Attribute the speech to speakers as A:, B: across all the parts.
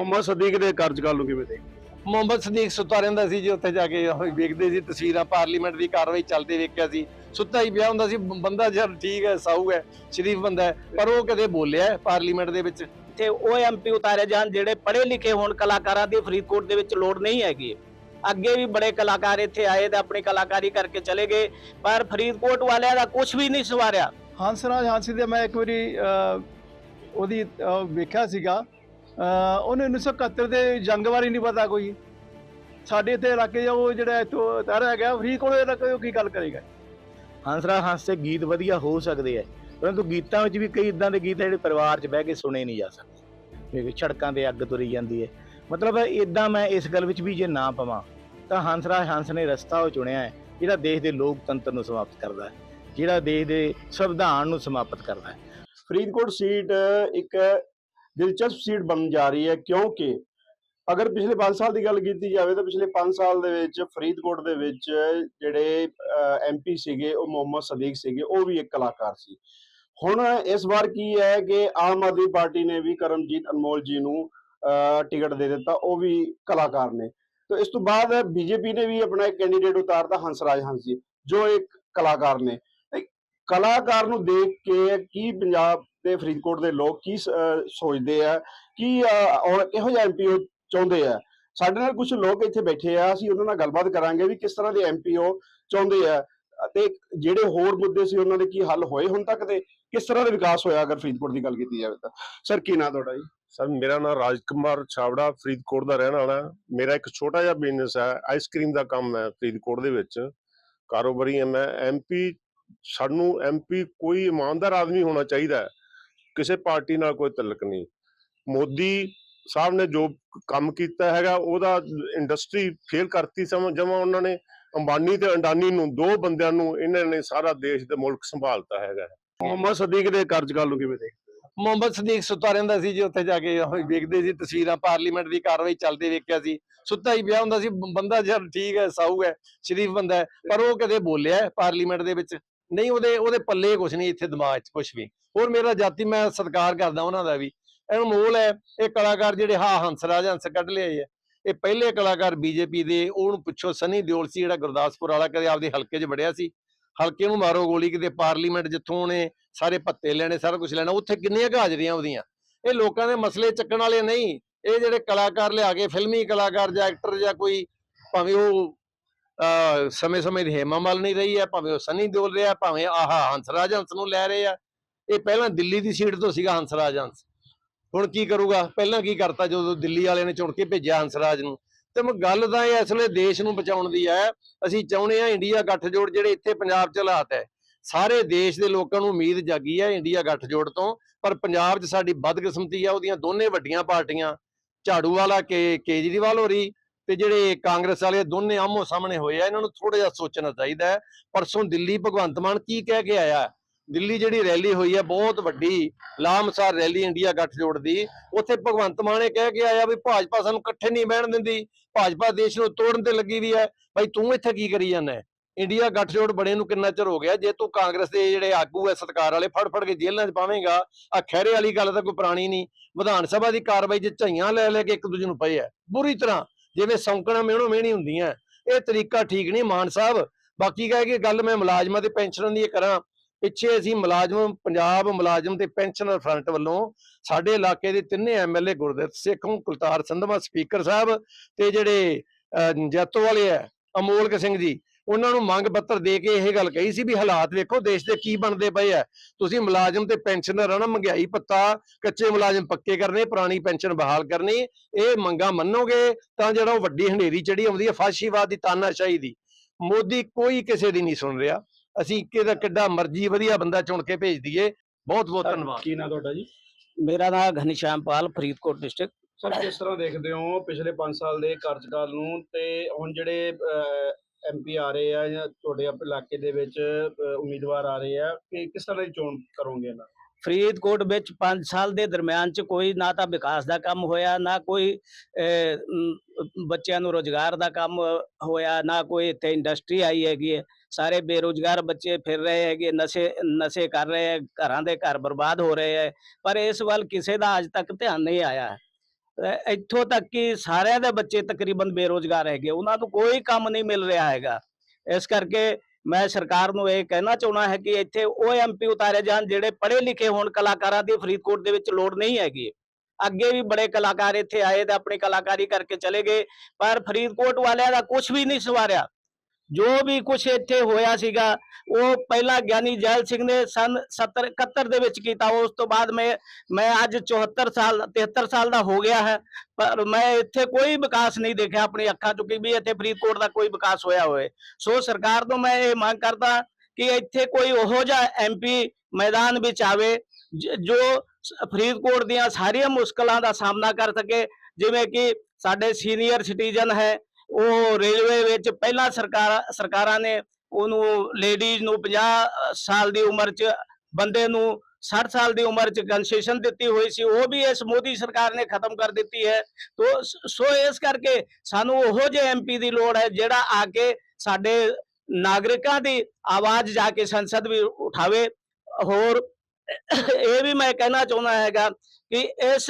A: ਮੁਹੰਮਦ ਸਦੀਕ ਦੇ ਕਾਰਜਕਾਲ ਨੂੰ ਕਿਵੇਂ ਦੇਖਦੇ
B: ਮੁਹੰਮਦ ਸਦੀਕ ਸੁੱਤਾ ਰਹਿੰਦਾ ਸੀ ਜੀ ਉੱਥੇ ਜਾ ਕੇ ਉਹ ਵੇਖਦੇ ਸੀ ਤਸਵੀਰਾਂ ਪਾਰਲੀਮੈਂਟ ਦੀ ਕਾਰਵਾਈ ਚੱਲਦੇ ਵੇਖਿਆ ਸੀ। ਸੁੱਤਾ ਹੀ ਪਿਆ ਹੁੰਦਾ ਸੀ ਬੰਦਾ ਜਰ ਠੀਕ ਹੈ ਸਾਊ ਹੈ ਸ਼ਰੀਫ ਬੰਦਾ ਹੈ ਪਰ ਉਹ ਕਦੇ ਬੋਲਿਆ ਪਾਰਲੀਮੈਂਟ ਦੇ ਵਿੱਚ?
C: ਇੱਥੇ ਉਹ ਐਮਪੀ ਉਤਾਰੇ ਜਾਣ ਜਿਹੜੇ ਪੜ੍ਹੇ ਲਿਖੇ ਹੋਣ ਕਲਾਕਾਰਾਂ ਦੀ ਫਰੀਦਕੋਟ ਦੇ ਵਿੱਚ ਲੋੜ ਨਹੀਂ ਹੈਗੀ। ਅੱਗੇ ਵੀ ਬੜੇ ਕਲਾਕਾਰ ਇੱਥੇ ਆਏ ਤੇ ਆਪਣੀ ਕਲਾਕਾਰੀ ਕਰਕੇ ਚਲੇ ਗਏ ਪਰ ਫਰੀਦਕੋਟ ਵਾਲਿਆਂ ਦਾ ਕੁਝ ਵੀ ਨਹੀਂ ਸਵਾਰਿਆ।
D: ਹੰਸਰਾਜ ਹਾਂਸੀ ਦੇ ਮੈਂ ਇੱਕ ਵਾਰੀ ਉਹਦੀ ਵੇਖਿਆ ਸੀਗਾ। ਉਹਨੇ 1971 ਦੇ ਜੰਗ ਬਾਰੇ ਨਹੀਂ ਪਤਾ ਕੋਈ। ਸਾਡੇ ਇੱਥੇ ਇਲਾਕੇ 'ਚ ਉਹ ਜਿਹੜਾ ਇੱਥੋਂ ਤਾਰਿਆ ਗਿਆ ਫਰੀਦਕੋਟ ਦਾ ਕੋਈ ਕੀ ਗੱਲ ਕਰੇਗਾ?
E: ਹੰਸਰਾ ਹੰਸ ਤੇ ਗੀਤ ਵਧੀਆ ਹੋ ਸਕਦੇ ਆ। ਪਰੰਤੂ ਗੀਤਾਂ ਵਿੱਚ ਵੀ ਕਈ ਇਦਾਂ ਦੇ ਗੀਤ ਆ ਜਿਹੜੇ ਪਰਿਵਾਰ 'ਚ ਬਹਿ ਕੇ ਸੁਣੇ ਨਹੀਂ ਜਾ ਸਕਦੇ। ਵੀ ਸੜਕਾਂ ਤੇ ਅੱਗ ਤੁਰੀ ਜਾਂਦੀ ਹੈ ਮਤਲਬ ਇਦਾਂ ਮੈਂ ਇਸ ਗੱਲ ਵਿੱਚ ਵੀ ਜੇ ਨਾ ਪਵਾਂ ਤਾਂ ਹੰਸਰਾਜ ਹੰਸ ਨੇ ਰਸਤਾ ਉਹ ਚੁਣਿਆ ਹੈ ਜਿਹੜਾ ਦੇਸ਼ ਦੇ ਲੋਕਤੰਤਰ ਨੂੰ ਸਮਾਪਤ ਕਰਦਾ ਹੈ ਜਿਹੜਾ ਦੇਸ਼ ਦੇ ਸੰਵਿਧਾਨ ਨੂੰ ਸਮਾਪਤ ਕਰਦਾ ਹੈ।
A: ਫਰੀਦਕੋਟ ਸੀਟ ਇੱਕ ਦਿਲਚਸਪ ਸੀਟ ਬਣ ਜਾ ਰਹੀ ਹੈ ਕਿਉਂਕਿ ਅਗਰ ਪਿਛਲੇ 5 ਸਾਲ ਦੀ ਗੱਲ ਕੀਤੀ ਜਾਵੇ ਤਾਂ ਪਿਛਲੇ 5 ਸਾਲ ਦੇ ਵਿੱਚ ਫਰੀਦਕੋਟ ਦੇ ਵਿੱਚ ਜਿਹੜੇ ਐਮਪੀ ਸੀਗੇ, ਉਹ ਮੁਹੰਮਦ ਸਦੀਕ ਸੀਗੇ, ਉਹ ਵੀ ਇੱਕ ਕਲਾਕਾਰ ਸੀ। ਹੁਣ ਇਸ ਵਾਰ ਕੀ ਹੈ ਕਿ ਆਮ ਆਦਮੀ ਪਾਰਟੀ ਨੇ ਵੀ ਕਰਮਜੀਤ ਅਨਮੋਲ ਜੀ ਨੂੰ ਟਿਕਟ ਦੇ ਦਿੱਤਾ, ਉਹ ਵੀ ਕਲਾਕਾਰ ਨੇ। ਤੇ ਇਸ ਤੋਂ ਬਾਅਦ ਬੀਜੇਪੀ ਨੇ ਵੀ ਆਪਣਾ ਇੱਕ ਕੈਂਡੀਡੇਟ ਉਤਾਰਤਾ ਹੰਸਰਾਜ ਹੰਸ ਜੀ, ਜੋ ਇੱਕ ਕਲਾਕਾਰ ਨੇ। ਕਲਾਕਾਰ ਨੂੰ ਦੇਖ ਕੇ ਕੀ ਪੰਜਾਬ ਤੇ ਫਰੀਦਕੋਟ ਦੇ ਲੋਕ ਕੀ ਸੋਚਦੇ ਆ? ਕੀ ਔਰ ਕਿਹੋ ਜਿਹਾ ਐਮਪੀ ਚਾਹੁੰਦੇ ਆ? ਸਾਡੇ ਨਾਲ ਕੁਝ ਲੋਕ ਇੱਥੇ ਬੈਠੇ ਆ, ਅਸੀਂ ਉਹਨਾਂ ਨਾਲ ਗੱਲਬਾਤ ਕਰਾਂਗੇ ਵੀ ਕਿਸ ਤਰ੍ਹਾਂ ਦੇ ਐਮਪੀ ਚਾਹੁੰਦੇ ਆ। ਤੇ ਜਿਹੜੇ ਹੋਰ ਮੁੱਦੇ ਸੀ ਉਹਨਾਂ ਦੇ ਕੀ ਹੱਲ ਹੋਏ ਹੁਣ ਤੱਕ ਤੇ ਕਿਸ ਤਰ੍ਹਾਂ ਦਾ ਵਿਕਾਸ ਹੋਇਆ ਅਗਰ ਫਰੀਦਕੋਟ ਦੀ ਗੱਲ ਕੀਤੀ ਜਾਵੇ ਤਾਂ? ਸਰ, ਕੀ ਨਾਂ ਤੁਹਾਡਾ ਜੀ?
F: ਸਰ, ਮੇਰਾ ਨਾਮ ਰਾਜਕੁਮਾਰ ਛਾਵੜਾ ਫਰੀਦਕੋਟ ਦਾ ਰਹਿਣ ਵਾਲਾ। ਮੇਰਾ ਇੱਕ ਛੋਟਾ ਜਿਹਾ ਬਿਜ਼ਨਸ ਹੈ ਆਈਸਕ੍ਰੀਮ ਦਾ ਕੰਮ ਹੈ ਫਰੀਦਕੋਟ ਦੇ ਵਿੱਚ। ਕਾਰੋਬਾਰੀ ਹਾਂ ਮੈਂ। ਐਮਪੀ ਸਾਨੂੰ ਐਮਪੀ ਕੋਈ ਇਮਾਨਦਾਰ ਆਦਮੀ ਹੋਣਾ ਚਾਹੀਦਾ ਕਿਸੇ ਪਾਰਟੀ ਨਾਲ ਕੋਈ ਤਲਕ ਨਹੀਂ। ਮੋਦੀ ਸਾਹਿਬ ਨੇ ਜੋ ਕੰਮ ਕੀਤਾ ਹੈਗਾ ਉਹਦਾ ਇੰਡਸਟਰੀ ਫੇਲ ਕਰਤੀ ਸਮ ਜਮਾ ਉਹਨਾਂ ਨੇ ਅੰਬਾਨੀ ਤੇ ਅੰਡਾਨੀ ਨੂੰ ਦੋ ਬੰਦਿਆਂ ਨੂੰ ਇਹਨਾਂ ਨੇ ਸਾਰਾ ਦੇਸ਼ ਤੇ ਮੁਲਕ ਸੰਭਾਲਤਾ ਹੈਗਾ।
A: ਮੁਹੰਮਦ ਸਦੀਕ ਦੇ ਕਾਰਜਕਾਲ ਨੂੰ ਕਿਵੇਂ ਦੇਖਦੇ
B: ਮੁਹੰਮਦ ਸਦੀਕ ਸੁੱਤਾ ਰਹਿੰਦਾ ਸੀ ਜੀ ਉੱਥੇ ਜਾ ਕੇ ਉਹ ਵੇਖਦੇ ਸੀ ਤਸਵੀਰਾਂ ਪਾਰਲੀਮੈਂਟ ਦੀ ਕਾਰਵਾਈ ਚੱਲਦੇ ਵੇਖਿਆ ਸੀ। ਸੁੱਤਾ ਹੀ ਪਿਆ ਹੁੰਦਾ ਸੀ ਬੰਦਾ ਜਰ ਠੀਕ ਹੈ ਸਾਊ ਹੈ ਸ਼ਰੀਫ ਬੰਦਾ ਹੈ ਪਰ ਉਹ ਕਦੇ ਬੋਲਿਆ ਪਾਰਲੀਮੈਂਟ ਦੇ ਵਿੱਚ? ਨਹੀਂ, ਉਹਦੇ ਉਹਦੇ ਪੱਲੇ ਕੁਝ ਨਹੀਂ, ਇੱਥੇ ਦਿਮਾਗ 'ਚ ਕੁਝ ਵੀ। ਹੋਰ ਮੇਰਾ ਜਾਤੀ, ਮੈਂ ਸਤਿਕਾਰ ਕਰਦਾ ਉਹਨਾਂ ਦਾ ਵੀ। ਅਨਮੋਲ ਹੈ, ਇਹ ਕਲਾਕਾਰ ਜਿਹੜੇ ਹਾਂ ਹੰਸਰਾਜ, ਹੰਸ ਕੱਢ ਲਿਆਏ ਆ। ਇਹ ਪਹਿਲੇ ਕਲਾਕਾਰ ਬੀਜੇਪੀ ਦੇ, ਉਹਨੂੰ ਪੁੱਛੋ, ਸਨੀ ਦਿਓਲ ਸੀ ਜਿਹੜਾ ਗੁਰਦਾਸਪੁਰ ਵਾਲਾ, ਕਦੇ ਆਪਦੇ ਹਲਕੇ 'ਚ ਵੜਿਆ ਸੀ। ਹਲਕੇ ਨੂੰ ਮਾਰੋ ਗੋਲੀ, ਕਿਤੇ ਪਾਰਲੀਮੈਂਟ ਜਿੱਥੋਂ ਉਹਨੇ ਸਾਰੇ ਪੱਤੇ ਲੈਣੇ, ਸਾਰਾ ਕੁਝ ਲੈਣਾ, ਉੱਥੇ ਕਿੰਨੀਆਂ ਕੁ ਹਾਜ਼ਰੀਆਂ ਉਹਦੀਆਂ? ਇਹ ਲੋਕਾਂ ਦੇ ਮਸਲੇ ਚੱਕਣ ਵਾਲੇ ਨਹੀਂ। ਇਹ ਜਿਹੜੇ ਕਲਾਕਾਰ ਲਿਆ ਕੇ, ਫਿਲਮੀ ਕਲਾਕਾਰ ਜਾਂ ਐਕਟਰ ਜਾਂ ਕੋਈ, ਭਾਵੇਂ ਉਹ ਸਮੇਂ ਸਮੇਂ ਦੀ ਹੇਮਾ ਨਹੀਂ ਰਹੀ ਹੈ, ਭਾਵੇਂ ਉਹ ਸਨੀ ਦਿਓਲ ਰਿਹਾ, ਭਾਵੇਂ ਆਹ ਹੰਸਰਾਜ ਹੰਸ ਨੂੰ ਲੈ ਰਹੇ ਆ। ਇਹ ਪਹਿਲਾਂ ਦਿੱਲੀ ਦੀ ਸੀਟ ਤੋਂ ਸੀਗਾ ਹੰਸਰਾਜ ਹੰਸ ਹੁਣ ਕੀ ਕਰੂਗਾ? ਪਹਿਲਾਂ ਕੀ ਕਰਤਾ ਜਦੋਂ ਦਿੱਲੀ ਵਾਲਿਆਂ ਨੇ ਚੁਣ ਕੇ ਭੇਜਿਆ ਹੰਸਰਾਜ ਨੂੰ? ਤੇ ਮੈਂ, ਗੱਲ ਤਾਂ ਇਹ ਇਸ ਵੇਲੇ ਦੇਸ਼ ਨੂੰ ਬਚਾਉਣ ਦੀ ਹੈ। ਅਸੀਂ ਚਾਹੁੰਦੇ ਆ ਇੰਡੀਆ ਗੱਠਜੋੜ ਜਿਹੜੇ ਇੱਥੇ ਪੰਜਾਬ ਚ ਹਾਲਾਤ ਹੈ। ਸਾਰੇ ਦੇਸ਼ ਦੇ ਲੋਕਾਂ ਨੂੰ ਉਮੀਦ ਜਾਗੀ ਹੈ ਇੰਡੀਆ ਗੱਠਜੋੜ ਤੋਂ, ਪਰ ਪੰਜਾਬ 'ਚ ਸਾਡੀ ਬਦਕਿਸਮਤੀ ਆ, ਉਹਦੀਆਂ ਦੋਨੇ ਵੱਡੀਆਂ ਪਾਰਟੀਆਂ। ਝਾੜੂ ਵਾਲਾ ਕੇ, ਕੇਜਰੀਵਾਲ ਹੋਰੀ ਤੇ ਜਿਹੜੇ ਕਾਂਗਰਸ ਵਾਲੇ ਦੋਨੇ ਆਮੋ ਸਾਹਮਣੇ ਹੋਏ ਆ, ਇਹਨਾਂ ਨੂੰ ਥੋੜਾ ਜਿਹਾ ਸੋਚਣਾ ਚਾਹੀਦਾ ਹੈ। ਪਰਸੋਂ ਦਿੱਲੀ ਭਗਵੰਤ ਮਾਨ ਕੀ ਕਹਿ ਕੇ ਆਇਆ? ਦਿੱਲੀ ਜਿਹੜੀ ਰੈਲੀ ਹੋਈ ਹੈ, ਬਹੁਤ ਵੱਡੀ, ਲਾਮਸਾਰ ਰੈਲੀ ਇੰਡੀਆ ਗੱਠਜੋੜ ਦੀ। ਉੱਥੇ ਭਗਵੰਤ ਮਾਨ ਨੇ ਕਹਿ ਕੇ ਆਇਆ ਵੀ ਭਾਜਪਾ ਸਾਨੂੰ ਇਕੱਠੇ ਨਹੀਂ ਬਹਿਣ ਦਿੰਦੀ। ਭਾਜਪਾ ਦੇਸ਼ ਨੂੰ ਤੋੜਨ ਤੇ ਲੱਗੀ ਵੀ ਹੈ। ਭਾਈ ਤੂੰ ਇੱਥੇ ਕੀ ਕਰੀ ਜਾਂਦਾ ਇੰਡੀਆ ਗੱਠਜੋੜ ਬਣੇ ਨੂੰ ਕਿੰਨਾ ਚਿਰ ਹੋ ਗਿਆ? ਜੇ ਤੂੰ ਕਾਂਗਰਸ ਦੇ ਜਿਹੜੇ ਆਗੂ ਐ ਸਤਕਾਰ ਵਾਲੇ, ਫੜ ਫੜ ਕੇ ਜੇਲ੍ਹਾਂ 'ਚ ਪਾਵੇਂਗਾ ਆ ਖਹਿਰੇ ਵਾਲੀ ਗੱਲ ਤਾਂ ਕੋਈ ਪੁਰਾਣੀ ਨਹੀਂ। ਵਿਧਾਨ ਸਭਾ ਦੀ ਕਾਰਵਾਈ 'ਚ ਝਈਆਂ ਲੈ ਲੈ ਕੇ ਇੱਕ ਦੂਜੇ ਨੂੰ ਪਏ ਐ ਬੁਰੀ ਤਰ੍ਹਾਂ ਜਿਵੇਂ ਸੌਂਕਣਾ ਮੇਣੋ ਮੇਣੀ ਹੁੰਦੀਆਂ। ਇਹ ਤਰੀਕਾ ਠੀਕ ਨਹੀਂ ਮਾਨ ਸਾਹਿਬ। ਬਾਕੀ ਕਹਿ ਕੇ ਗੱਲ ਮੈਂ ਮੁਲਾਜ਼ਮਾਂ ਤੇ ਪੈਨਸ਼ਨਰਾਂ ਦੀ ਕਰਾਂ। ਪਿੱਛੇ ਅਸੀਂ ਮੁਲਾਜ਼ਮ ਪੰਜਾਬ ਮੁਲਾਜ਼ਮ ਤੇ ਪੈਨਸ਼ਨਰ ਫਰੰਟ ਵੱਲੋਂ ਸਾਡੇ ਇਲਾਕੇ ਦੇ ਤਿੰਨੇ ਐਮਐਲਏ ਗੁਰਦਿੱਤ ਸੇਖੋਂ ਕੁਲਤਾਰ ਸੰਧਵਾ ਸਪੀਕਰ ਸਾਹਿਬ ਤੇ ਜਿਹੜੇ ਅਹ, ਜੈਤੋ ਵਾਲੇ ਐ ਅਮੋਲਕ ਸਿੰਘ ਜੀ ਉਹਨਾਂ ਨੂੰ ਮੰਗ ਪੱਤਰ ਦੇ ਕੇ ਇਹ ਗੱਲ ਕਹੀ ਸੀ ਵੀ ਹਾਲਾਤ ਵੇਖੋ ਦੇਸ਼ ਦੇ ਕੀ ਬਣਦੇ ਪਏ ਆ। ਤੁਸੀਂ ਮੁਲਾਜ਼ਮ ਤੇ ਪੈਨਸ਼ਨਰ ਆ ਨਾ ਮਹਿੰਗਾਈ ਪੱਤਾ ਕੱਚੇ ਮੁਲਾਜ਼ਮ ਪੱਕੇ ਕਰਨੇ ਪੁਰਾਣੀ ਪੈਨਸ਼ਨ ਬਹਾਲ ਕਰਨੀ ਇਹ ਮੰਗਾ ਮੰਨੋਗੇ ਤਾਂ ਜਿਹੜਾ ਉਹ ਵੱਡੀ ਹਨੇਰੀ ਚੜੀ ਆਉਂਦੀ ਹੈ ਫਾਸ਼ੀਵਾਦ ਦੀ ਤਾਨਾਸ਼ਾਹੀ ਦੀ। ਮੋਦੀ ਕੋਈ ਕਿਸੇ ਦੀ ਨਹੀਂ ਸੁਣ ਰਿਹਾ। ਅਸੀਂ ਕਿਹਦਾ ਕਿੱਡਾ ਮਰਜ਼ੀ ਵਧੀਆ ਬੰਦਾ ਚੁਣ ਕੇ ਭੇਜ ਦਈਏ। ਬਹੁਤ ਬਹੁਤ ਧੰਨਵਾਦ।
A: ਕੀ ਨਾਂ ਤੁਹਾਡਾ ਜੀ?
C: ਮੇਰਾ ਨਾਮ ਘਨਸ਼ਿਆਮ ਪਾਲ ਫਰੀਦਕੋਟ ਡਿਸਟ੍ਰਿਕਟ।
A: ਸਰ ਕਿਸ ਤਰ੍ਹਾਂ ਦੇਖਦੇ ਹੋ ਪਿਛਲੇ 5 ਸਾਲ ਦੇ ਕਾਰਜਕਾਲ ਨੂੰ ਤੇ ਹੁਣ ਜਿਹੜੇ ਐਮਪੀ ਆ ਰਹੇ ਆ ਜਾਂ ਤੁਹਾਡੇ ਆਪਣੇ ਇਲਾਕੇ ਦੇ ਵਿੱਚ ਅਹ, ਉਮੀਦਵਾਰ ਆ ਰਹੇ ਆ ਕਿ ਕਿਸ ਤਰ੍ਹਾਂ ਦੀ ਚੋਣ ਕਰੋਗੇ ਇਹਨਾਂ ਦੀ?
C: ਫਰੀਦਕੋਟ ਵਿੱਚ 5 ਸਾਲ ਦੇ ਦਰਮਿਆਨ ਚ ਕੋਈ ਨਾ ਤਾਂ ਵਿਕਾਸ ਦਾ ਕੰਮ ਹੋਇਆ ਨਾ ਕੋਈ ਅਹ, ਅਮ, ਬੱਚਿਆਂ ਨੂੰ ਰੋਜ਼ਗਾਰ ਦਾ ਕੰਮ ਹੋਇਆ ਨਾ ਕੋਈ ਇੱਥੇ ਇੰਡਸਟਰੀ ਆਈ ਹੈਗੀ ਹੈ ਸਾਰੇ ਬੇਰੋਜ਼ਗਾਰ ਬੱਚੇ ਫਿਰ ਰਹੇ ਹੈਗੇ ਨਸ਼ੇ ਨਸ਼ੇ ਕਰ ਰਹੇ ਹੈ ਘਰਾਂ ਦੇ ਘਰ ਬਰਬਾਦ ਹੋ ਰਹੇ ਹੈ ਪਰ ਇਸ ਵੱਲ ਕਿਸੇ ਦਾ ਅੱਜ ਤੱਕ ਧਿਆਨ ਨਹੀਂ ਆਇਆ ਹੈ। ਇੱਥੋਂ ਤੱਕ ਕਿ ਸਾਰਿਆਂ ਦੇ ਬੱਚੇ ਤਕਰੀਬਨ ਬੇਰੋਜ਼ਗਾਰ ਹੈਗੇ ਉਹਨਾਂ ਨੂੰ ਕੋਈ ਕੰਮ ਨਹੀਂ ਮਿਲ ਰਿਹਾ ਹੈਗਾ। ਇਸ ਕਰਕੇ ਮੈਂ ਸਰਕਾਰ ਨੂੰ ਇਹ ਕਹਿਣਾ ਚਾਹੁੰਦਾ ਹੈ ਕਿ ਇੱਥੇ ਉਹ ਐਮਪੀ ਉਤਾਰੇ ਜਾਣ, ਜਿਹੜੇ ਪੜ੍ਹੇ ਲਿਖੇ ਹੋਣ ਕਲਾਕਾਰਾਂ ਦੀ ਫਰੀਦਕੋਟ ਦੇ ਵਿੱਚ ਲੋੜ ਨਹੀਂ ਹੈਗੀ। ਅੱਗੇ ਵੀ ਬੜੇ ਕਲਾਕਾਰ ਇੱਥੇ ਆਏ ਤੇ ਆਪਣੀ ਕਲਾਕਾਰੀ ਕਰਕੇ ਚਲੇ ਗਏ, ਪਰ ਫਰੀਦਕੋਟ ਵਾਲਿਆਂ ਦਾ ਕੁਝ ਵੀ ਨਹੀਂ ਸਵਾਰਿਆ। ਜੋ ਵੀ ਕੁਝ ਇੱਥੇ ਹੋਇਆ ਸੀਗਾ, ਉਹ ਪਹਿਲਾਂ ਗਿਆਨੀ ਜੈਲ ਸਿੰਘ ਨੇ ਸਨ 70 71 ਦੇ ਵਿੱਚ ਕੀਤਾ, ਉਸ ਤੋਂ ਬਾਅਦ ਮੈਂ ਮੈਂ ਅੱਜ 74 ਸਾਲ 73 ਸਾਲ ਦਾ ਹੋ ਗਿਆ ਹੈ, ਪਰ ਮੈਂ ਇੱਥੇ ਕੋਈ ਵਿਕਾਸ ਨਹੀਂ ਦੇਖਿਆ ਆਪਣੀ ਅੱਖਾਂ ਚੋਂ ਕਿ ਵੀ ਇੱਥੇ ਫਰੀਦਕੋਟ ਦਾ ਕੋਈ ਵਿਕਾਸ ਹੋਇਆ ਹੋਵੇ। ਸੋ ਸਰਕਾਰ ਤੋਂ ਮੈਂ ਇਹ ਮੰਗ ਕਰਦਾ ਕਿ ਇੱਥੇ ਕੋਈ ਉਹੋ ਜਿਹਾ ਐਮਪੀ ਮੈਦਾਨ ਵਿੱਚ ਆਵੇ, ਜੋ ਫਰੀਦਕੋਟ ਦੀਆਂ ਸਾਰੀਆਂ ਮੁਸ਼ਕਲਾਂ ਦਾ ਸਾਹਮਣਾ ਕਰ ਸਕੇ, ਜਿਵੇਂ ਕਿ ਸਾਡੇ ਸੀਨੀਅਰ ਸਿਟੀਜ਼ਨ ਹੈ ਉਹ ਰੇਲਵੇ ਵਿੱਚ ਪਹਿਲਾਂ ਸਰਕਾਰ, ਸਰਕਾਰਾਂ ਨੇ ਉਹਨੂੰ ਲੇਡੀਜ਼ ਨੂੰ 50 ਸਾਲ ਦੀ ਉਮਰ 'ਚ ਬੰਦੇ ਨੂੰ 60 ਸਾਲ ਦੀ ਉਮਰ 'ਚ ਕੰਸੈਸ਼ਨ ਦਿੱਤੀ ਹੋਈ ਸੀ, ਉਹ ਵੀ ਇਸ ਮੋਦੀ ਸਰਕਾਰ ਨੇ ਖਤਮ ਕਰ ਦਿੱਤੀ ਹੈ। ਤੋ ਸੋ ਇਸ ਕਰਕੇ ਸਾਨੂੰ ਉਹੋ ਜਿਹੇ ਐਮਪੀ ਦੀ ਲੋੜ ਹੈ ਜਿਹੜਾ ਆ ਕੇ ਸਾਡੇ ਨਾਗਰਿਕਾਂ ਦੀ ਆਵਾਜ਼ ਜਾ ਕੇ ਸੰਸਦ ਵੀ ਉਠਾਵੇ। ਹੋਰ, ਇਹ ਵੀ ਮੈਂ ਕਹਿਣਾ ਚਾਹੁੰਦਾ ਹੈਗਾ ਕਿ ਇਸ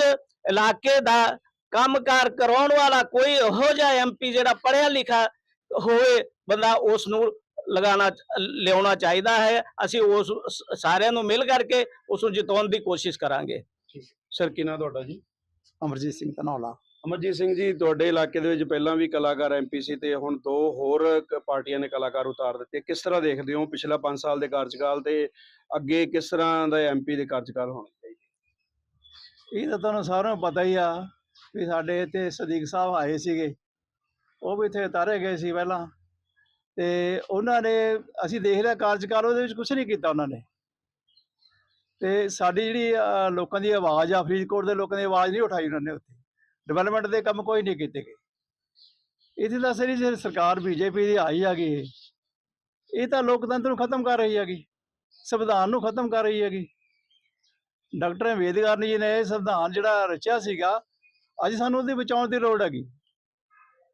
C: ਇਲਾਕੇ ਦਾ ਕੰਮਕਾਰ ਕਰਾਉਣ ਵਾਲਾ ਕੋਈ ਇਹੋ ਜਿਹਾ ਐਮਪੀ ਜਿਹੜਾ ਪੜ੍ਹਿਆ ਲਿਖਾ ਹੋਵੇ ਬੰਦਾ ਉਸ ਨੂੰ ਲਗਾਉਣਾ ਲਿਆਉਣਾ ਚਾਹੀਦਾ ਹੈ। ਅਸੀਂ ਉਸ ਸਾਰਿਆਂ ਨੂੰ ਮਿਲ ਕਰਕੇ ਉਸ ਨੂੰ ਜਿਤਾਉਣ ਦੀ ਕੋਸ਼ਿਸ਼ ਕਰਾਂਗੇ।
A: ਸਰ ਕੀ ਨਾਂ ਤੁਹਾਡਾ ਜੀ?
G: ਅਮਰਜੀਤ ਸਿੰਘ ਧਨੌਲਾ।
A: ਅਮਰਜੀਤ ਸਿੰਘ ਜੀ ਤੁਹਾਡੇ ਇਲਾਕੇ ਦੇ ਵਿੱਚ ਪਹਿਲਾਂ ਵੀ ਕਲਾਕਾਰ ਐਮਪੀ ਸੀ ਤੇ ਹੁਣ ਦੋ ਹੋਰ ਪਾਰਟੀਆਂ ਨੇ ਕਲਾਕਾਰ ਉਤਾਰ ਦਿੱਤੇ। ਕਿਸ ਤਰ੍ਹਾਂ ਦੇਖਦੇ ਹੋ ਪਿਛਲਾ 5 ਸਾਲ ਦੇ ਕਾਰਜਕਾਲ ਤੇ ਅੱਗੇ ਕਿਸ ਤਰ੍ਹਾਂ ਦਾ ਐਮਪੀ ਦੇ ਕਾਰਜਕਾਲ ਹੋਣੇ ਚਾਹੀਦੇ?
D: ਇਹ ਤਾਂ ਤੁਹਾਨੂੰ ਸਾਰਿਆਂ ਨੂੰ ਪਤਾ ਹੀ ਆ। ਵੀ ਸਾਡੇ ਇੱਥੇ ਸਦੀਕ ਸਾਹਿਬ ਆਏ ਸੀਗੇ। ਉਹ ਵੀ ਇੱਥੇ ਉਤਾਰੇ ਗਏ ਸੀ ਪਹਿਲਾਂ। ਤੇ ਉਹਨਾਂ ਨੇ ਅਸੀਂ ਦੇਖ ਲਿਆ ਕਾਰਜਕਾਲ ਉਹਦੇ ਵਿੱਚ ਕੁਝ ਨਹੀਂ ਕੀਤਾ ਉਹਨਾਂ ਨੇ। ਤੇ ਸਾਡੀ ਜਿਹੜੀ ਲੋਕਾਂ ਦੀ ਆਵਾਜ਼ ਆ ਫਰੀਦਕੋਟ ਦੇ ਲੋਕਾਂ ਦੀ ਆਵਾਜ਼ ਨਹੀਂ ਉਠਾਈ ਉਹਨਾਂ ਨੇ ਉੱਥੇ। ਡਿਵੈਲਪਮੈਂਟ ਦੇ ਕੰਮ ਕੋਈ ਨਹੀਂ ਕੀਤੇ ਗਏ। ਇਹਦੀ ਤਾਂ ਸਾਰੀ ਜਿਹੜੀ ਸਰਕਾਰ ਬੀਜੇਪੀ ਦੀ ਆਈ ਹੈਗੀ ਇਹ, ਇਹ ਤਾਂ ਲੋਕਤੰਤਰ ਨੂੰ ਖਤਮ ਕਰ ਰਹੀ ਹੈਗੀ। ਸੰਵਿਧਾਨ ਨੂੰ ਖਤਮ ਕਰ ਰਹੀ ਹੈਗੀ। ਡਾਕਟਰ ਅੰਬੇਦਕਰ ਜੀ ਨੇ ਇਹ ਸੰਵਿਧਾਨ ਜਿਹੜਾ ਰਚਿਆ ਸੀਗਾ ਅੱਜ ਸਾਨੂੰ ਉਹਦੇ ਬਚਾਉਣ ਦੀ ਲੋੜ ਹੈਗੀ।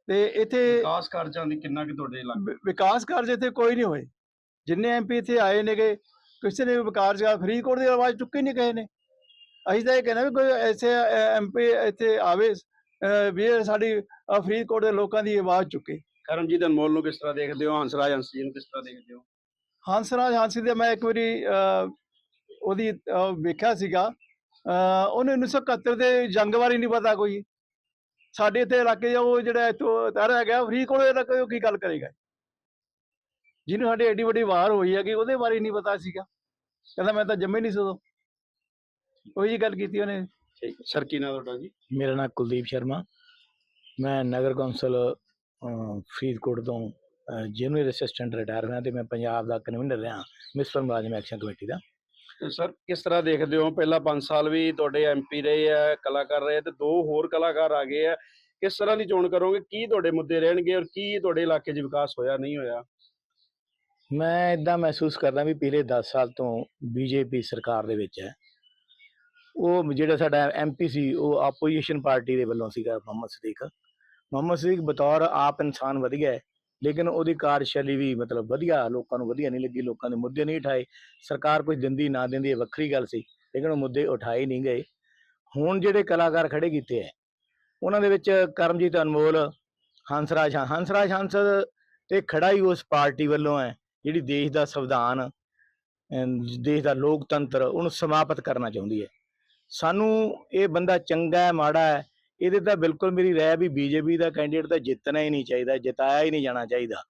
D: ਤੇ ਇੱਥੇ
A: ਵਿਕਾਸ ਕਾਰਜਾਂ ਦੀ ਕਿੰਨਾ ਕਿ ਤੁਹਾਡੇ ਇਲਾਕੇ
D: ਵਿ- ਵਿਕਾਸ ਕਾਰਜ ਇੱਥੇ ਕੋਈ ਨਹੀਂ ਹੋਏ। ਜਿੰਨੇ ਐਮਪੀ ਇੱਥੇ ਆਏ ਨੇਗੇ ਕਿਸੇ ਨੇ ਵੀ ਵਿਕਾਸ ਕਾਰਜ ਫਰੀਦਕੋਟ ਦੀ ਆਵਾਜ਼ ਚੁੱਕੀ ਨਹੀਂ ਕਹੇ ਨੇ। ਅਸੀਂ ਤਾਂ ਇਹ ਕਹਿੰਦੇ ਵੀ ਕੋਈ ਐਸੇ ਐਮਪੀ ਇੱਥੇ ਆਵੇ ਅਹ ਵੀ ਇਹ ਸਾਡੀ ਅਹ ਫਰੀਦਕੋਟ ਦੇ ਲੋਕਾਂ ਦੀ ਆਵਾਜ਼ ਚੁੱਕੇ।
A: ਕਰਮਜੀਤ ਅਨਮੋਲ ਨੂੰ ਕਿਸ ਤਰ੍ਹਾਂ ਦੇਖਦੇ ਹੋ? ਹੰਸਰਾਜ ਹੰਸ ਨੂੰ ਕਿਸ ਤਰ੍ਹਾਂ ਦੇਖਦੇ ਹੋ?
D: ਹੰਸਰਾਜ ਹਾਂਸੀ ਦੇ ਮੈਂ ਇੱਕ ਵਾਰੀ ਅਹ, ਉਹਦੀ ਅਹ, ਵੇਖਿਆ ਸੀਗਾ। ਉਹਨੇ 1971 ਦੇ ਜੰਗ ਬਾਰੇ ਨਹੀਂ ਪਤਾ ਕੋਈ। ਸਾਡੇ ਇੱਥੇ ਇਲਾਕੇ 'ਚ ਉਹ ਜਿਹੜਾ ਇੱਥੋਂ ਤਾਰਿਆ ਗਿਆ ਫਰੀਦਕੋਟ ਦੇ ਇਲਾਕੇ ਉਹ ਕੀ ਗੱਲ ਕਰੇਗਾ? ਜਿਹਨੂੰ ਸਾਡੇ ਏਡੀ ਵੱਡੀ ਵਾਰ ਹੋਈ ਹੈਗੀ ਉਹਦੇ ਬਾਰੇ ਨਹੀਂ ਪਤਾ ਸੀਗਾ। ਕਹਿੰਦਾ ਮੈਂ ਤਾਂ ਜੰਮੇ ਨਹੀਂ ਸੀ ਉਦੋਂ। ਉਹੀ ਜੀ ਗੱਲ ਕੀਤੀ ਉਹਨੇ।
A: ਠੀਕ ਸਰ ਕੀ ਨਾਂ ਤੁਹਾਡਾ ਜੀ?
E: ਮੇਰਾ ਨਾਮ ਕੁਲਦੀਪ ਸ਼ਰਮਾ। ਮੈਂ ਨਗਰ ਕੌਂਸਲ ਫਰੀਦਕੋਟ ਤੋਂ ਜੂਨੀਅਰ ਅਸਿਸਟੈਂਟ ਰਿਟਾਇਰ ਹੋਇਆ ਤੇ ਮੈਂ ਪੰਜਾਬ ਦਾ ਕਨਵੀਨਰ ਰਿਹਾ। ਮਿਸਪਰ ਮੁਲਾਜ਼ਮ ਐਕਸ਼ਨ ਕਮੇਟੀ ਦਾ।
A: ਤੇ ਸਰ, ਕਿਸ ਤਰ੍ਹਾਂ ਦੇਖਦੇ ਹੋ? ਪਹਿਲਾਂ 5 ਸਾਲ ਵੀ ਤੁਹਾਡੇ ਐਮਪੀ ਰਹੇ ਆ, ਕਲਾਕਾਰ ਰਹੇ ਆ ਤੇ ਦੋ ਹੋਰ ਕਲਾਕਾਰ ਆ ਗਏ ਆ। ਕਿਸ ਤਰ੍ਹਾਂ ਦੀ ਚੋਣ ਕਰੋਗੇ? ਕੀ ਤੁਹਾਡੇ ਮੁੱਦੇ ਰਹਿਣਗੇ ਔਰ ਕੀ ਤੁਹਾਡੇ ਇਲਾਕੇ 'ਚ ਵਿਕਾਸ ਹੋਇਆ, ਨਹੀਂ ਹੋਇਆ?
E: ਮੈਂ ਇਦਾਂ ਮਹਿਸੂਸ ਕਰਦਾ ਵੀ ਪਿਛਲੇ 10 ਸਾਲ ਤੋਂ ਬੀਜੇਪੀ ਸਰਕਾਰ ਦੇ ਵਿੱਚ ਹੈ। ਉਹ ਜਿਹੜਾ ਸਾਡਾ ਐਮਪੀ ਸੀ, ਉਹ ਆਪੋਜੀਸ਼ਨ ਪਾਰਟੀ ਦੇ ਵੱਲੋਂ ਸੀਗਾ ਮੁਹੰਮਦ ਸਦੀਕ। ਮੁਹੰਮਦ ਸਦੀਕ ਬਤੌਰ ਆਪ ਇਨਸਾਨ ਵਧੀਆ ਹੈ। ਲੇਕਿਨ ਉਹਦੀ ਕਾਰਜਸ਼ੈਲੀ ਵੀ ਮਤਲਬ ਵਧੀਆ, ਲੋਕਾਂ ਨੂੰ ਵਧੀਆ ਨਹੀਂ ਲੱਗੀ, ਲੋਕਾਂ ਦੇ ਮੁੱਦੇ ਨਹੀਂ ਉਠਾਏ। ਸਰਕਾਰ ਕੁਝ ਦਿੰਦੀ ਨਾ ਦਿੰਦੀ ਇਹ ਵੱਖਰੀ ਗੱਲ ਸੀ, ਲੇਕਿਨ ਉਹ ਮੁੱਦੇ ਉਠਾਏ ਨਹੀਂ ਗਏ। ਹੁਣ ਜਿਹੜੇ ਕਲਾਕਾਰ ਖੜੇ ਕੀਤੇ ਹੈ, ਉਹਨਾਂ ਦੇ ਵਿੱਚ ਕਰਮਜੀਤ ਅਨਮੋਲ ਹੰਸਰਾਜ ਹਾਂ- ਹੰਸਰਾਜ ਹੰਸ ਤੇ ਖੜਾ ਹੀ ਉਸ ਪਾਰਟੀ ਵੱਲੋਂ ਹੈ, ਜਿਹੜੀ ਦੇਸ਼ ਦਾ ਸੰਵਿਧਾਨ ਦੇਸ਼ ਦਾ ਲੋਕਤੰਤਰ, ਉਹਨੂੰ ਸਮਾਪਤ ਕਰਨਾ ਚਾਹੁੰਦੀ ਹੈ। ਸਾਨੂੰ ਇਹ ਬੰਦਾ ਚੰਗਾ ਹੈ, ਮਾੜਾ ਹੈ ਇਹਦੇ ਤਾਂ ਬਿਲਕੁਲ ਮੇਰੀ ਰਾਏ ਵੀ ਬੀਜੇਪੀ ਦਾ ਕੈਂਡੀਡੇਟ ਤਾਂ ਜਿੱਤਣਾ ਹੀ ਨਹੀਂ ਚਾਹੀਦਾ, ਜਿਤਾਇਆ ਹੀ ਨਹੀਂ ਜਾਣਾ ਚਾਹੀਦਾ।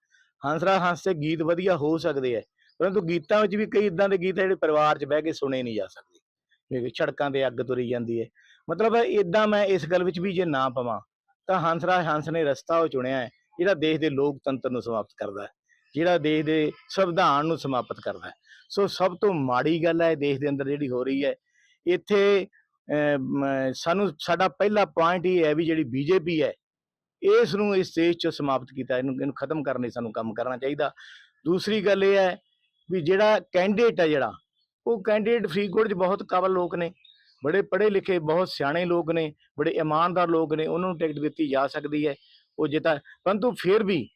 E: ਹੰਸਰਾ ਹੰਸ ਤੇ ਗੀਤ ਵਧੀਆ ਹੋ ਸਕਦੇ ਹੈ ਪਰੰਤੂ ਗੀਤਾਂ ਵਿੱਚ ਵੀ ਕਈ ਇਦਾਂ ਦੇ ਗੀਤ ਆ ਜਿਹੜੇ ਪਰਿਵਾਰ 'ਚ ਬਹਿ ਕੇ ਸੁਣੇ ਨਹੀਂ ਜਾ ਸਕਦੇ। ਜਿਵੇਂ ਸੜਕਾਂ ਤੇ ਅੱਗ ਤੁਰੀ ਜਾਂਦੀ ਹੈ ਮਤਲਬ ਇਦਾਂ ਮੈਂ ਇਸ ਗੱਲ ਵਿੱਚ ਵੀ ਜੇ ਨਾ ਪਵਾਂ, ਤਾਂ ਹੰਸਰਾ ਹੰਸ ਨੇ ਰਸਤਾ ਉਹ ਚੁਣਿਆ ਹੈ, ਜਿਹੜਾ ਦੇਸ਼ ਦੇ ਲੋਕਤੰਤਰ ਨੂੰ ਸਮਾਪਤ ਕਰਦਾ ਹੈ, ਜਿਹੜਾ ਦੇਸ਼ ਦੇ ਸੰਵਿਧਾਨ ਨੂੰ ਸਮਾਪਤ ਕਰਦਾ ਹੈ। ਸੋ ਸਭ ਤੋਂ ਮਾੜੀ ਗੱਲ ਹੈ ਦੇਸ਼ ਦੇ ਅੰਦਰ ਜਿਹੜੀ ਹੋ ਰਹੀ ਹੈ, ਇੱਥੇ ਸਾਨੂੰ, ਸਾਡਾ ਪਹਿਲਾ ਪੁਆਇੰਟ ਇਹ ਹੈ ਵੀ ਜਿਹੜੀ ਬੀਜੇਪੀ ਹੈ ਇਸ ਨੂੰ ਇਸ ਦੇਸ਼ 'ਚ ਸਮਾਪਤ ਕੀਤਾ, ਇਹਨੂੰ ਇਹਨੂੰ ਖਤਮ ਕਰਨ ਲਈ ਸਾਨੂੰ ਕੰਮ ਕਰਨਾ ਚਾਹੀਦਾ। ਦੂਸਰੀ ਗੱਲ ਇਹ ਹੈ ਵੀ ਜਿਹੜਾ ਕੈਂਡੀਡੇਟ ਹੈ ਜਿਹੜਾ, ਉਹ ਕੈਂਡੀਡੇਟ ਫਰੀਦਕੋਟ 'ਚ ਬਹੁਤ ਕਾਬਲ ਲੋਕ ਨੇ, ਬੜੇ ਪੜ੍ਹੇ ਲਿਖੇ, ਬਹੁਤ ਸਿਆਣੇ ਲੋਕ ਨੇ, ਬੜੇ ਇਮਾਨਦਾਰ ਲੋਕ ਨੇ, ਉਹਨਾਂ ਨੂੰ ਟਿਕਟ ਦਿੱਤੀ ਜਾ ਸਕਦੀ ਹੈ, ਉਹ ਜਿੱਤਾ। ਪਰੰਤੂ ਫਿਰ ਵੀ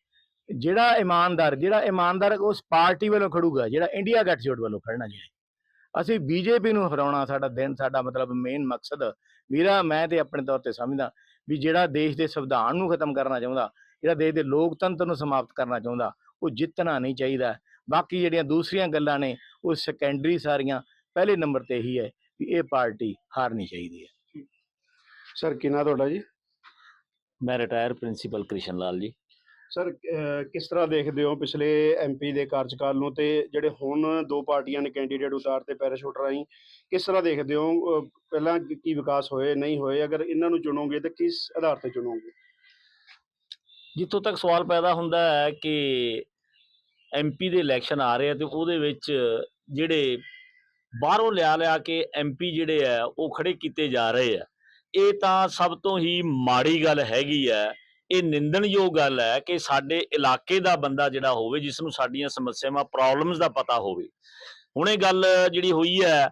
E: ਜਿਹੜਾ ਇਮਾਨਦਾਰ ਜਿਹੜਾ ਇਮਾਨਦਾਰ ਉਸ ਪਾਰਟੀ ਵੱਲੋਂ ਖੜੂਗਾ, ਜਿਹੜਾ ਇੰਡੀਆ ਗੱਠਜੋੜ ਵੱਲੋਂ ਖੜਨਾ ਚਾਹੀਦਾ ਅਸੀਂ ਬੀਜੇਪੀ ਨੂੰ ਹਰਾਉਣਾ ਸਾਡਾ ਦਿਨ ਸਾਡਾ ਮਤਲਬ ਮੇਨ ਮਕਸਦ। ਵੀਰਾ ਮੈਂ ਤੇ ਆਪਣੇ ਤੌਰ ਤੇ ਸਮਝਦਾ ਵੀ ਜਿਹੜਾ ਦੇਸ਼ ਦੇ ਸੰਵਿਧਾਨ ਨੂੰ ਖਤਮ ਕਰਨਾ ਚਾਹੁੰਦਾ ਜਿਹੜਾ ਦੇਸ਼ ਦੇ ਲੋਕਤੰਤਰ ਨੂੰ ਸਮਾਪਤ ਕਰਨਾ ਚਾਹੁੰਦਾ ਉਹ ਜਿੱਤਣਾ ਨਹੀਂ ਚਾਹੀਦਾ। ਬਾਕੀ ਜਿਹੜੀਆਂ ਦੂਸਰੀਆਂ ਗੱਲਾਂ ਨੇ ਉਹ ਸੈਕੰਡਰੀ ਸਾਰੀਆਂ ਪਹਿਲੇ ਨੰਬਰ ਤੇ ਹੀ ਹੈ ਵੀ ਇਹ ਪਾਰਟੀ ਹਾਰਨੀ ਚਾਹੀਦੀ ਹੈ।
A: ਸਰ ਕਿਨਾ ਤੁਹਾਡਾ ਜੀ?
H: ਮੈਂ retire principal Krishna Lal ji.
A: Sir ਕਿਸ ਤਰ੍ਹਾਂ ਦੇਖਦੇ ਹੋ ਪਿਛਲੇ ਐਮਪੀ ਦੇ ਕਾਰਜਕਾਲ ਨੂੰ ਤੇ ਜਿਹੜੇ ਹੁਣ ਦੋ ਪਾਰਟੀਆਂ ਨੇ ਕੈਂਡੀਡੇਟ ਉਤਾਰਤੇ ਪੈਰਾਸ਼ੂਟ ਰਾਹੀਂ, ਕਿਸ ਤਰ੍ਹਾਂ ਦੇਖਦੇ ਹੋ? ਪਹਿਲਾਂ ਕੀ ਵਿਕਾਸ ਹੋਏ, ਨਹੀਂ ਹੋਏ? ਅਗਰ ਇਹਨਾਂ ਨੂੰ ਚੁਣੋਗੇ ਤਾਂ ਕਿਸ ਆਧਾਰ ਤੇ ਚੁਣੋਗੇ?
H: ਜਿੱਥੋਂ ਤੱਕ ਸਵਾਲ ਪੈਦਾ ਹੁੰਦਾ ਹੈ ਕਿ ਐਮਪੀ ਦੇ ਇਲੈਕਸ਼ਨ ਆ ਰਹੇ ਆ ਤੇ ਉਹਦੇ ਵਿੱਚ ਜਿਹੜੇ ਬਾਹਰੋਂ ਲਿਆ ਲਿਆ ਕੇ ਐਮਪੀ ਜਿਹੜੇ ਆ, ਉਹ ਖੜੇ ਕੀਤੇ ਜਾ ਰਹੇ ਆ। ਇਹ ਤਾਂ ਸਭ ਤੋਂ ਹੀ ਮਾੜੀ ਗੱਲ ਹੈਗੀ ਹੈ ਇਹ ਨਿੰਦਣਯੋਗ ਗੱਲ ਹੈ ਕਿ ਸਾਡੇ ਇਲਾਕੇ ਦਾ ਬੰਦਾ ਜਿਹੜਾ ਹੋਵੇ ਜਿਸ ਨੂੰ ਸਾਡੀਆਂ ਸਮੱਸਿਆਵਾਂ ਪ੍ਰੋਬਲਮਸ ਦਾ ਪਤਾ ਹੋਵੇ। ਹੁਣ ਇਹ ਗੱਲ ਜਿਹੜੀ ਹੋਈ ਹੈ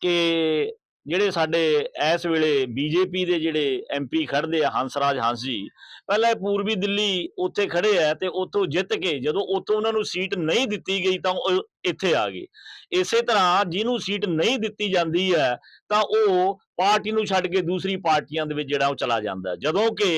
H: ਕਿ ਜਿਹੜੇ ਸਾਡੇ ਇਸ ਵੇਲੇ ਬੀਜੇਪੀ ਦੇ ਜਿਹੜੇ ਐਮਪੀ ਖੜਦੇ ਆ, ਹੰਸਰਾਜ ਹੰਸ ਜੀ ਪਹਿਲਾਂ ਇਹ ਪੂਰਬੀ ਦਿੱਲੀ ਉੱਥੇ ਖੜੇ ਆ ਤੇ ਉੱਥੋਂ ਜਿੱਤ ਕੇ ਜਦੋਂ ਉੱਥੋਂ ਉਹਨਾਂ ਨੂੰ ਸੀਟ ਨਹੀਂ ਦਿੱਤੀ ਗਈ ਤਾਂ ਉਹ ਇੱਥੇ ਆ ਗਏ। ਇਸੇ ਤਰ੍ਹਾਂ ਜਿਹਨੂੰ ਸੀਟ ਨਹੀਂ ਦਿੱਤੀ ਜਾਂਦੀ ਹੈ ਤਾਂ ਉਹ ਪਾਰਟੀ ਨੂੰ ਛੱਡ ਕੇ ਦੂਸਰੀ ਪਾਰਟੀਆਂ ਦੇ ਵਿੱਚ ਜਿਹੜਾ ਉਹ ਚਲਾ ਜਾਂਦਾ ਜਦੋਂ ਕਿ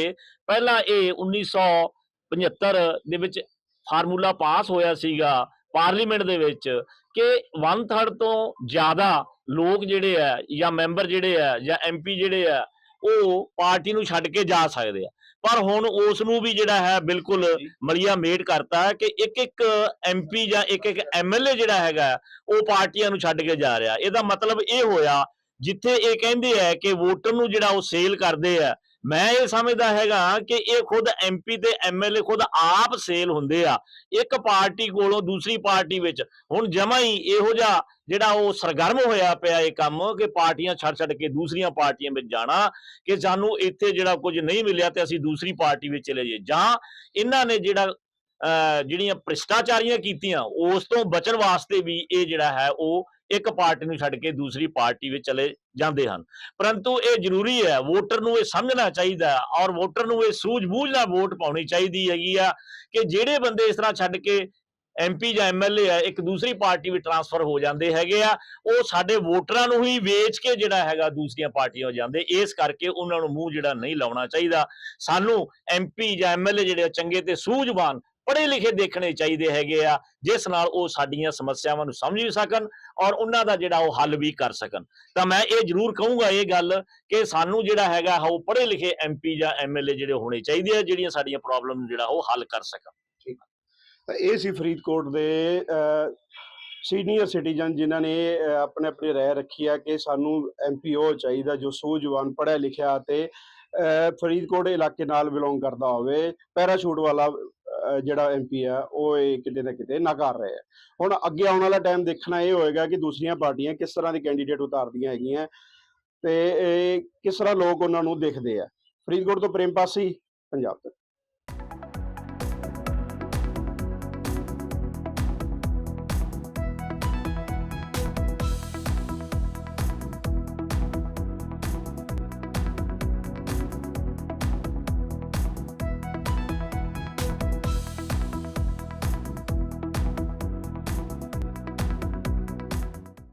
H: ਪਹਿਲਾਂ ਇਹ 1975 ਦੇ ਵਿੱਚ ਫਾਰਮੂਲਾ ਪਾਸ ਹੋਇਆ ਸੀਗਾ ਪਾਰਲੀਮੈਂਟ ਦੇ ਵਿੱਚ ਕਿ 1/3 ਤੋਂ ਜ਼ਿਆਦਾ ਲੋਕ ਜਿਹੜੇ ਆ ਜਾਂ ਮੈਂਬਰ ਜਿਹੜੇ ਆ ਜਾਂ ਐਮਪੀ ਜਿਹੜੇ ਆ ਉਹ ਪਾਰਟੀ ਨੂੰ ਛੱਡ ਕੇ ਜਾ ਸਕਦੇ ਆ। ਪਰ ਹੁਣ ਉਸ ਨੂੰ ਵੀ ਜਿਹੜਾ ਹੈ ਬਿਲਕੁਲ ਮਲੀਆ ਮੇਟ ਕਰਤਾ ਕਿ ਇੱਕ ਇੱਕ ਐਮਪੀ ਜਾਂ ਇੱਕ ਇੱਕ ਐਮਐਲਏ ਜਿਹੜਾ ਹੈਗਾ ਉਹ ਪਾਰਟੀਆਂ ਨੂੰ ਛੱਡ ਕੇ ਜਾ ਰਿਹਾ। ਇਹਦਾ ਮਤਲਬ ਇਹ ਹੋਇਆ ਜਿੱਥੇ ਇਹ ਕਹਿੰਦੇ ਆ ਕਿ ਵੋਟਰ ਨੂੰ ਜਿਹੜਾ ਉਹ ਸੇਲ ਕਰਦੇ ਆ ਮੈਂ ਇਹ ਸਮਝਦਾ ਹੈਗਾ ਕਿ ਇਹ ਖੁਦ ਐਮਪੀ ਤੇ ਐਮਐਲਏ ਖੁਦ ਆਪ ਸੇਲ ਹੁੰਦੇ ਆ। ਇੱਕ ਪਾਰਟੀ ਕੋਲੋਂ ਦੂਸਰੀ ਪਾਰਟੀ ਵਿੱਚ। ਹੁਣ ਜਮਾ ਹੀ ਇਹੋ ਜਿਹਾ ਜਿਹੜਾ ਉਹ ਸਰਗਰਮ ਹੋਇਆ ਪਿਆ ਇਹ ਕੰਮ ਕਿ ਪਾਰਟੀਆਂ ਛੱਡ ਛੱਡ ਕੇ ਦੂਸਰੀਆਂ ਪਾਰਟੀਆਂ ਵਿੱਚ ਜਾਣਾ ਕਿ ਸਾਨੂੰ ਇੱਥੇ ਜਿਹੜਾ ਕੁਝ ਨਹੀਂ ਮਿਲਿਆ ਤੇ ਅਸੀਂ ਦੂਸਰੀ ਪਾਰਟੀ ਵਿੱਚ ਚਲੇ ਜਾਈਏ। ਜਾਂ ਇਹਨਾਂ ਨੇ ਜਿਹੜਾ, ਅਹ ਜਿਹੜੀਆਂ ਭ੍ਰਿਸ਼ਟਾਚਾਰੀਆਂ ਕੀਤੀਆਂ, ਉਸ ਤੋਂ ਬਚਣ ਵਾਸਤੇ ਵੀ ਇਹ ਜਿਹੜਾ ਹੈ ਉਹ ਇੱਕ ਪਾਰਟੀ ਨੂੰ ਛੱਡ ਕੇ ਦੂਸਰੀ ਪਾਰਟੀ ਵਿੱਚ ਚਲੇ ਜਾਂਦੇ ਹਨ। ਪਰੰਤੂ ਇਹ ਜ਼ਰੂਰੀ ਹੈ, ਵੋਟਰ ਨੂੰ ਇਹ ਸਮਝਣਾ ਚਾਹੀਦਾ ਹੈ ਔਰ ਵੋਟਰ ਨੂੰ ਇਹ ਸੂਝ-ਬੂਝ ਨਾਲ ਵੋਟ ਪਾਉਣੀ ਚਾਹੀਦੀ ਹੈਗੀ ਆ ਕਿ ਜਿਹੜੇ ਬੰਦੇ ਇਸ ਤਰ੍ਹਾਂ ਛੱਡ ਕੇ ਐਮਪੀ ਜਾਂ ਐਮਐਲਏ ਆ, ਇੱਕ ਦੂਸਰੀ ਪਾਰਟੀ ਵਿੱਚ ਟਰਾਂਸਫਰ ਹੋ ਜਾਂਦੇ ਹੈਗੇ ਆ, ਉਹ ਸਾਡੇ ਵੋਟਰਾਂ ਨੂੰ ਹੀ ਵੇਚ ਕੇ ਜਿਹੜਾ ਹੈਗਾ ਦੂਸਰੀਆਂ ਪਾਰਟੀਆਂ ਜਾਂਦੇ, ਇਸ ਕਰਕੇ ਉਹਨਾਂ ਨੂੰ ਮੂੰਹ ਜਿਹੜਾ ਨਹੀਂ ਲਾਉਣਾ ਚਾਹੀਦਾ। ਸਾਨੂੰ ਐਮਪੀ ਜਾਂ ਐਮਐਲਏ ਜਿਹੜੇ ਆ, ਚੰਗੇ ਤੇ ਸੂਝਵਾਨ ਪੜ੍ਹੇ ਲਿਖੇ ਦੇਖਣੇ ਚਾਹੀਦੇ ਹੈਗੇ ਆ ਜਿਸ ਨਾਲ ਉਹ ਸਾਡੀਆਂ ਸਮੱਸਿਆਵਾਂ ਨੂੰ ਸਮਝ ਵੀ ਸਕਣ ਔਰ ਉਹਨਾਂ ਦਾ ਜਿਹੜਾ ਉਹ ਹੱਲ ਵੀ ਕਰ ਸਕਣ। ਤਾਂ ਮੈਂ ਇਹ ਜ਼ਰੂਰ ਕਹੂੰਗਾ ਇਹ ਗੱਲ ਕਿ ਸਾਨੂੰ ਜਿਹੜਾ ਹੈਗਾ ਉਹ ਪੜ੍ਹੇ ਲਿਖੇ ਐਮਪੀ ਜਾਂ ਐਮਐਲਏ ਜਿਹੜੇ ਹੋਣੇ ਚਾਹੀਦੇ ਆ ਜਿਹੜੀਆਂ ਸਾਡੀਆਂ ਪ੍ਰੋਬਲਮ ਨੂੰ ਜਿਹੜਾ ਉਹ ਹੱਲ ਕਰ ਸਕਣ।
A: ਤਾਂ ਇਹ ਸੀ ਫਰੀਦਕੋਟ ਦੇ ਸੀਨੀਅਰ ਸਿਟੀਜ਼ਨ ਜਿਨ੍ਹਾਂ ਨੇ ਆਪਣੇ ਆਪਣੇ ਰਹਿ ਰੱਖੀ ਆ ਕਿ ਸਾਨੂੰ ਐਮਪੀਓ ਚਾਹੀਦਾ ਜੋ ਸੂਝਵਾਨ ਪੜ੍ਹਿਆ ਲਿਖਿਆ ਤੇ ਅਹ, ਫਰੀਦਕੋਟ ਇਲਾਕੇ ਨਾਲ ਬਿਲੋਂਗ ਕਰਦਾ ਹੋਵੇ। ਪੈਰਾਸ਼ੂਟ ਵਾਲਾ ਜਿਹੜਾ ਐਮਪੀ ਆ, ਉਹ ਇਹ ਕਿਤੇ ਨਾ ਕਿਤੇ ਨਕਾਰ ਰਹੇ ਆ ਹੁਣ ਅੱਗੇ ਆਉਣ ਵਾਲਾ ਟਾਈਮ ਦੇਖਣਾ ਇਹ ਹੋਏਗਾ ਕਿ ਦੂਸਰੀਆਂ ਪਾਰਟੀਆਂ ਕਿਸ ਤਰ੍ਹਾਂ ਦੇ ਕੈਂਡੀਡੇਟ ਉਤਾਰਦੀਆਂ ਹੈਗੀਆਂ, ਤੇ ਕਿਸ ਤਰ੍ਹਾਂ ਲੋਕ ਉਹਨਾਂ ਨੂੰ ਦੇਖਦੇ ਆ। ਫਰੀਦਕੋਟ ਤੋਂ ਪ੍ਰੇਮ ਪਾਸੀ, ਪੰਜਾਬ ਤੋਂ।